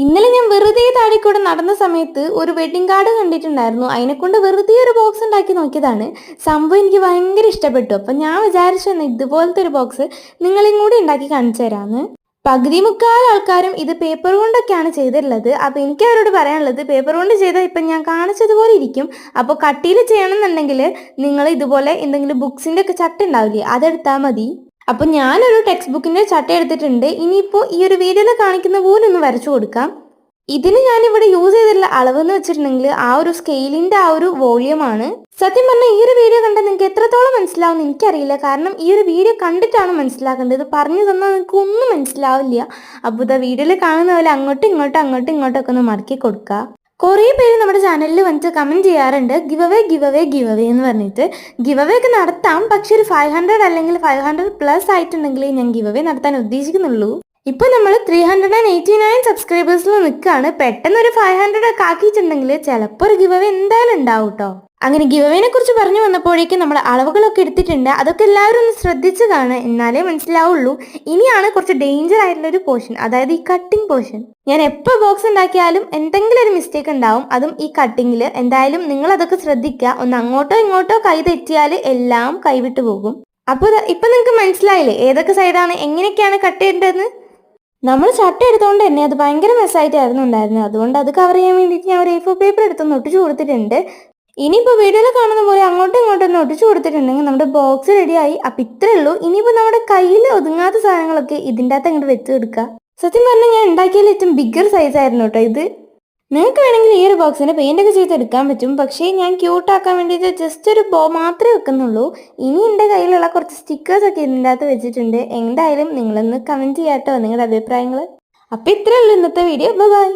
ഇന്നലെ ഞാൻ വെറുതെ താഴെക്കൂടെ നടന്ന സമയത്ത് ഒരു വെഡിങ് കാർഡ് കണ്ടിട്ടുണ്ടായിരുന്നു. അതിനെക്കൊണ്ട് വെറുതെ ഒരു ബോക്സ് ഉണ്ടാക്കി നോക്കിയതാണ്. സംഭവം എനിക്ക് ഭയങ്കര ഇഷ്ടപ്പെട്ടു. അപ്പം ഞാൻ വിചാരിച്ചു തന്നെ ഇതുപോലത്തെ ഒരു ബോക്സ് നിങ്ങളും കൂടി ഉണ്ടാക്കി കാണിച്ചു തരാമെന്ന് പകുതി മുക്കാൽ ആൾക്കാരും ഇത് പേപ്പർ കൊണ്ടൊക്കെയാണ് ചെയ്തിട്ടുള്ളത്. അപ്പോൾ എനിക്ക് അവരോട് പറയാനുള്ളത് പേപ്പർ കൊണ്ട് ചെയ്താൽ ഇപ്പം ഞാൻ കാണിച്ചതുപോലെ ഇരിക്കും. അപ്പോൾ കട്ടിയിൽ ചെയ്യണമെന്നുണ്ടെങ്കിൽ നിങ്ങൾ ഇതുപോലെ എന്തെങ്കിലും ബുക്സിന്റെ ഒക്കെ ചട്ട ഉണ്ടാവില്ലേ അതെടുത്താൽ മതി. അപ്പോൾ ഞാനൊരു ടെക്സ്റ്റ് ബുക്കിന്റെ ചട്ട എടുത്തിട്ടുണ്ട്. ഇനിയിപ്പോൾ ഈ ഒരു വീഡിയോയിൽ കാണിക്കുന്ന പോലെ ഒന്ന് വരച്ചു കൊടുക്കാം. ഇതിന് ഞാൻ ഇവിടെ യൂസ് ചെയ്തിട്ടുള്ള അളവ് എന്ന് വെച്ചിട്ടുണ്ടെങ്കിൽ ആ ഒരു സ്കെയിലിന്റെ ആ ഒരു വോളിയം ആണ്. സത്യം പറഞ്ഞാൽ ഈ ഒരു വീഡിയോ കണ്ടാൽ നിങ്ങൾക്ക് എത്രത്തോളം മനസ്സിലാവും എനിക്കറിയില്ല. കാരണം ഈ ഒരു വീഡിയോ കണ്ടിട്ടാണ് മനസ്സിലാക്കേണ്ടത്. പറഞ്ഞു തന്നാൽ നിങ്ങൾക്ക് ഒന്നും മനസ്സിലാവില്ല. അപ്പോൾ ഇതാ വീഡിയോയിൽ കാണുന്ന പോലെ അങ്ങോട്ടും ഇങ്ങോട്ടും അങ്ങോട്ടും ഇങ്ങോട്ടും ഒക്കെ ഒന്ന് മടക്കി കൊടുക്കുക കുറേ പേര് നമ്മുടെ ചാനലിൽ വന്നിട്ട് കമന്റ് ചെയ്യാറുണ്ട്. Give away give away give away എന്ന് പറഞ്ഞിട്ട്. ഗിവ് അവേ ഒക്കെ നടത്താം. പക്ഷെ ഒരു ഫൈവ് ഹൺഡ്രഡ് അല്ലെങ്കിൽ ഫൈവ് ഹൺഡ്രഡ് പ്ലസ് ആയിട്ടുണ്ടെങ്കിൽ ഞാൻ ഗിവ് അവേ നടത്താൻ ഉദ്ദേശിക്കുന്നുള്ളൂ. ഇപ്പൊ നമ്മൾ three hundred and eighty nine സബ്സ്ക്രൈബേഴ്സിൽ നിൽക്കുകയാണ് പെട്ടെന്ന് ഒരു ഫൈവ് ഹൺഡ്രഡ് ഒക്കെ ആക്കിയിട്ടുണ്ടെങ്കിൽ ചിലപ്പോൾ ഒരു ഗിവ് അവേ എന്തായാലും ഉണ്ടാവും കേട്ടോ അങ്ങനെ ഗിവ് അവേനെ കുറിച്ച് പറഞ്ഞു വന്നപ്പോഴേക്കും നമ്മൾ അളവുകളൊക്കെ എടുത്തിട്ടുണ്ട്. അതൊക്കെ എല്ലാവരും ഒന്ന് ശ്രദ്ധിച്ച് കാണുക എന്നാലേ മനസ്സിലാവുള്ളൂ. ഇനിയാണ് കുറച്ച് ഡേഞ്ചർ ആയിട്ടുള്ള ഒരു പോർഷൻ അതായത് ഈ കട്ടിംഗ് പോർഷൻ ഞാൻ എപ്പോൾ ബോക്സ് ഉണ്ടാക്കിയാലും എന്തെങ്കിലും ഒരു മിസ്റ്റേക്ക് ഉണ്ടാവും. അതും ഈ കട്ടിങ്ങിൽ എന്തായാലും നിങ്ങൾ അതൊക്കെ ശ്രദ്ധിക്കുക. ഒന്ന് അങ്ങോട്ടോ ഇങ്ങോട്ടോ കൈ തെറ്റിയാൽ എല്ലാം കൈവിട്ടു പോകും. അപ്പോൾ ഇപ്പൊ നിങ്ങൾക്ക് മനസ്സിലായില്ലേ? ഏതൊക്കെ സൈഡാണ് എങ്ങനെയൊക്കെയാണ് കട്ട് ചെയ്യേണ്ടതെന്ന്? നമ്മൾ ചട്ട എടുത്തുകൊണ്ട് തന്നെ അത് ഭയങ്കര മെസ്സായിട്ടായിരുന്നു ഉണ്ടായിരുന്നത്. അതുകൊണ്ട് അത് കവർ ചെയ്യാൻ വേണ്ടിയിട്ട് ഞാൻ ഒരു എ പേപ്പർ എടുത്ത് ഒട്ടിച്ചു കൊടുത്തിട്ടുണ്ട്. ഇനിയിപ്പോൾ വീഡിയോയിൽ കാണുന്ന പോലെ അങ്ങോട്ടും ഇങ്ങോട്ടും ഒന്ന് ഒട്ടിച്ചു കൊടുത്തിട്ടുണ്ടെങ്കിൽ നമ്മുടെ ബോക്സ് റെഡിയായി അപ്പം ഇത്രേ ഉള്ളൂ. ഇനിയിപ്പോൾ നമ്മുടെ കയ്യിൽ ഒതുങ്ങാത്ത സാധനങ്ങളൊക്കെ ഇതിന്റെ അകത്ത് അങ്ങോട്ട് വെച്ച് കൊടുക്കുക. സത്യം പറഞ്ഞാൽ ഞാൻ ഉണ്ടാക്കിയതിൽ ഏറ്റവും ബിഗ്ഗർ സൈസ് ആയിരുന്നു കേട്ടോ ഇത്. നിങ്ങൾക്ക് വേണമെങ്കിൽ ഈ ഒരു ബോക്സിന് പെയിന്റ് ഒക്കെ ചെയ്തെടുക്കാൻ പറ്റും. പക്ഷേ ഞാൻ ക്യൂട്ടാക്കാൻ വേണ്ടിയിട്ട് ജസ്റ്റ് ഒരു ബോ മാത്രമേ വെക്കുന്നുള്ളൂ. ഇനി എന്റെ കയ്യിലുള്ള കുറച്ച് സ്റ്റിക്കേഴ്സ് ഒക്കെ ഇതിന്റെ അകത്ത് വെച്ചിട്ടുണ്ട്. എന്തായാലും നിങ്ങളൊന്ന് കമന്റ് ചെയ്യാട്ടോ നിങ്ങളുടെ അഭിപ്രായങ്ങൾ അപ്പോൾ ഇത്രയേ ഉള്ളൂ ഇന്നത്തെ വീഡിയോ ബൈ